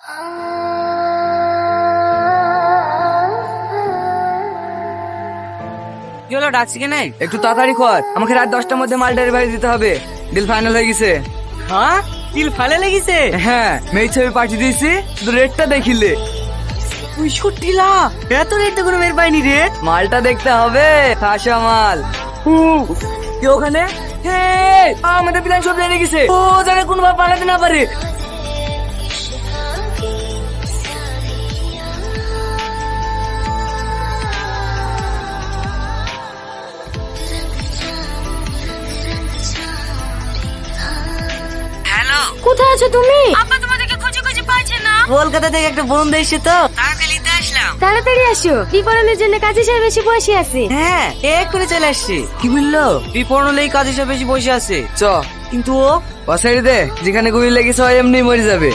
কি হলো ডাকছি একটু তাড়াতাড়ি কর। আমাকে রাত দশটার মধ্যে মাল ডেলিভারি দিতে হবে। ডিল ফাইনাল হয়ে গেছে। হ্যাঁ? তিল ফালে লেগেছে হ্যাঁ মেয়ে ছবি পাঠিয়ে দিয়েছি। শুধু রেটটা দেখিলে। লাখ এত রেট তো কোনো বের পাইনি রে। মালটা দেখতে হবে। খাসা মাল। কি ওখানে? হে আমাদের প্ল্যান সব জেনে গেছে। ও জানে কোন ভাবে পালাতে না পারে। কোথায় আছো তুমি? আব্বা তোমাদেরকে খুঁজে খুঁজে পাচ্ছে না। কলকাতা থেকে একটা বন্ধু এসে তো। তাকে নিতে আসলাম। তাড়াতাড়ি আসো। বিপরণের জন্য কাজী সাহেব বেশি বসে আছে। হ্যাঁ এক করে চলে আসছি। কি বলল? বিপণনেই কাজী সাহেব সব বেশি বসে আছে। চ। কিন্তু ও ও দে যেখানে গুলি লেগেছে হয় এমনি মরে যাবে।